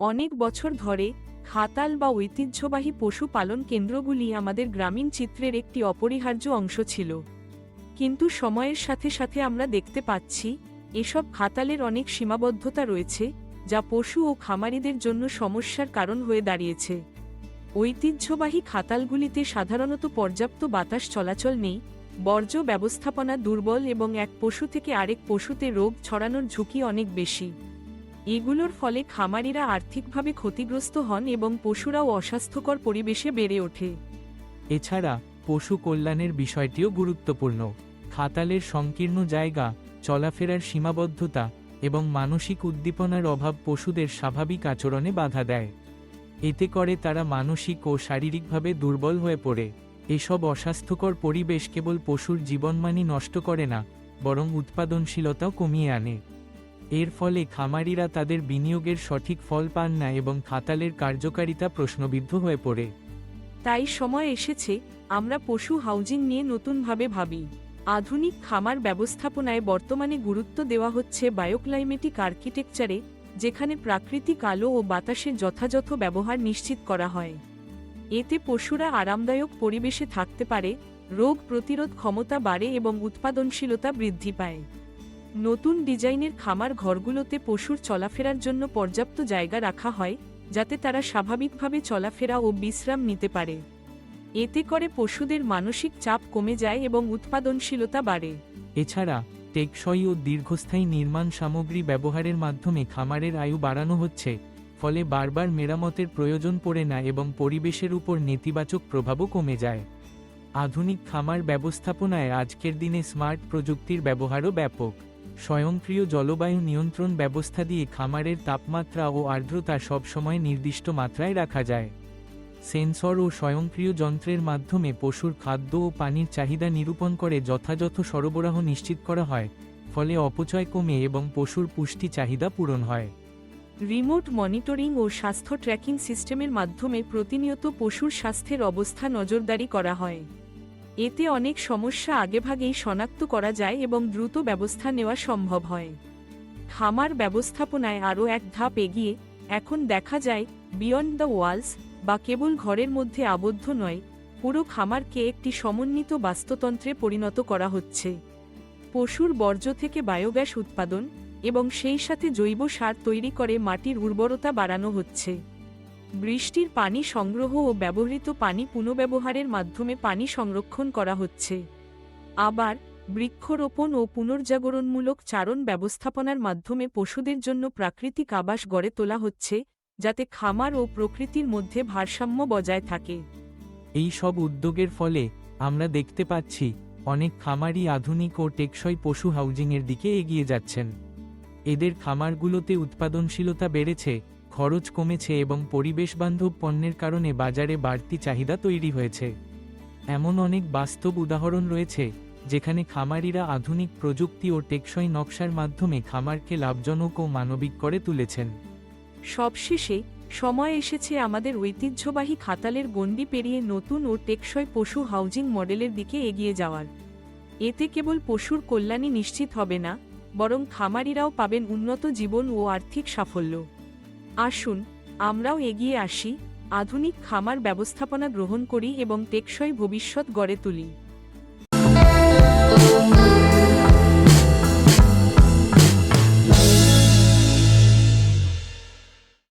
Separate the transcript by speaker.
Speaker 1: অনেক বছর ধরে খাতাল বা ঐতিহ্যবাহী পশু পালন কেন্দ্রগুলি আমাদের গ্রামীণ চিত্রের একটি অপরিহার্য অংশ ছিল। কিন্তু সময়ের সাথে সাথে আমরা দেখতে পাচ্ছি, এসব খাতালের অনেক সীমাবদ্ধতা রয়েছে, যা পশু ও খামারিদের জন্য সমস্যার কারণ হয়ে দাঁড়িয়েছে। ঐতিহ্যবাহী খাতালগুলিতে সাধারণত পর্যাপ্ত বাতাস চলাচল নেই, বর্জ্য ব্যবস্থাপনা দুর্বল এবং এক পশু থেকে আরেক পশুতে রোগ ছড়ানোর ঝুঁকি অনেক বেশি। এগুলোর ফলে খামারিরা আর্থিকভাবে ক্ষতিগ্রস্ত হন এবং পশুরাও অস্বাস্থ্যকর পরিবেশে বেড়ে ওঠে।
Speaker 2: এছাড়া, পশু কল্যাণের বিষয়টিও গুরুত্বপূর্ণ। খাতালের সংকীর্ণ জায়গা, চলাফেরার সীমাবদ্ধতা এবং মানসিক উদ্দীপনার অভাব পশুদের স্বাভাবিক আচরণে বাধা দেয়। এতে করে তারা মানসিক ও শারীরিকভাবে দুর্বল হয়ে পড়ে। এসব অস্বাস্থ্যকর পরিবেশ কেবল পশুর জীবনমানই নষ্ট করে না, বরং উৎপাদনশীলতাও কমিয়ে আনে। এর ফলে খামারিরা তাদের বিনিয়োগের সঠিক ফল পান না এবং খাতালের কার্যকারিতা প্রশ্নবিদ্ধ হয়ে পড়ে।
Speaker 1: তাই সময় এসেছে, আমরা পশু হাউজিং নিয়ে নতুনভাবে ভাবি। আধুনিক খামার ব্যবস্থাপনায় বর্তমানে গুরুত্ব দেওয়া হচ্ছে বায়োক্লাইমেটিক আর্কিটেকচারে, যেখানে প্রাকৃতিক আলো ও বাতাসের যথাযথ ব্যবহার নিশ্চিত করা হয়। এতে পশুরা আরামদায়ক পরিবেশে থাকতে পারে, রোগ প্রতিরোধ ক্ষমতা বাড়ে এবং উৎপাদনশীলতা বৃদ্ধি পায়। নতুন ডিজাইনের খামার ঘরগুলোতে পশুর চলাফেরার জন্য পর্যাপ্ত জায়গা রাখা হয়, যাতে তারা স্বাভাবিকভাবে চলাফেরা ও বিশ্রাম নিতে পারে। এতে করে পশুদের মানসিক চাপ কমে যায় এবং উৎপাদনশীলতা বাড়ে।
Speaker 2: এছাড়া, টেকসই ও দীর্ঘস্থায়ী নির্মাণ সামগ্রী ব্যবহারের মাধ্যমে খামারের আয়ু বাড়ানো হচ্ছে, ফলে বারবার মেরামতের প্রয়োজন পড়ে না এবং পরিবেশের উপর নেতিবাচক প্রভাবও কমে যায়। আধুনিক খামার ব্যবস্থাপনায় আজকের দিনে স্মার্ট প্রযুক্তির ব্যবহারও ব্যাপক। স্বয়ংক্রিয় জলবায়ু নিয়ন্ত্রণ ব্যবস্থা দিয়ে খামারের তাপমাত্রা ও আর্দ্রতা সবসময় নির্দিষ্ট মাত্রায় রাখা যায়। সেন্সর ও স্বয়ংক্রিয় যন্ত্রের মাধ্যমে পশুর খাদ্য ও পানির চাহিদা নিরূপণ করে যথাযথ সরবরাহ নিশ্চিত করা হয়, ফলে অপচয় কমে এবং পশুর পুষ্টি চাহিদা পূরণ হয়।
Speaker 1: রিমোট মনিটরিং ও স্বাস্থ্য ট্র্যাকিং সিস্টেমের মাধ্যমে প্রতিনিয়ত পশুর স্বাস্থ্যের অবস্থা নজরদারি করা হয়। এতে অনেক সমস্যা আগেভাগেই শনাক্ত করা যায় এবং দ্রুত ব্যবস্থা নেওয়া সম্ভব হয়। খামার ব্যবস্থাপনায় আরও এক ধাপ এগিয়ে, এখন দেখা যায়, বিয়ন্ড দ্য ওয়ালস বা কেবল ঘরের মধ্যে আবদ্ধ নয়, পুরো খামারকে একটি সমন্বিত বাস্তুতন্ত্রে পরিণত করা হচ্ছে। পশুর বর্জ্য থেকে বায়োগ্যাস উৎপাদন এবং সেই সাথে জৈব সার তৈরি করে মাটির উর্বরতা বাড়ানো হচ্ছে। বৃষ্টির পানি সংগ্রহ ও ব্যবহৃত পানি পুনঃব্যবহারের মাধ্যমে পানি সংরক্ষণ করা হচ্ছে। আবার, বৃক্ষরোপণ ও পুনর্জাগরণমূলক চারণ ব্যবস্থাপনার মাধ্যমে পশুদের জন্য প্রাকৃতিক আবাস গড়ে তোলা হচ্ছে, যাতে খামার ও প্রকৃতির মধ্যে ভারসাম্য বজায় থাকে।
Speaker 2: এই সব উদ্যোগের ফলে আমরা দেখতে পাচ্ছি, অনেক খামারই আধুনিক ও টেকসই পশু হাউজিংয়ের দিকে এগিয়ে যাচ্ছেন। এদের খামারগুলোতে উৎপাদনশীলতা বেড়েছে খরচ কমেছে এবং পরিবেশবান্ধব পণ্যের কারণে বাজারে বাড়তি চাহিদা তৈরি হয়েছে। এমন অনেক বাস্তব উদাহরণ রয়েছে, যেখানে খামারিরা আধুনিক প্রযুক্তি ও টেকসই নকশার মাধ্যমে খামারকে লাভজনক ও মানবিক করে তুলেছেন।
Speaker 1: সবশেষে, সময় এসেছে আমাদের ঐতিহ্যবাহী খাতালের গণ্ডি পেরিয়ে নতুন ও টেকসই পশু হাউজিং মডেলের দিকে এগিয়ে যাওয়ার। এতে কেবল পশুর কল্যাণই নিশ্চিত হবে না, বরং খামারিরাও পাবেন উন্নত জীবন ও আর্থিক সাফল্য। আসুন আমরাও এগিয়ে আসি আধুনিক খামার ব্যবস্থাপনা গ্রহণ করি এবং টেকসই ভবিষ্যৎ গড়ে তুলি।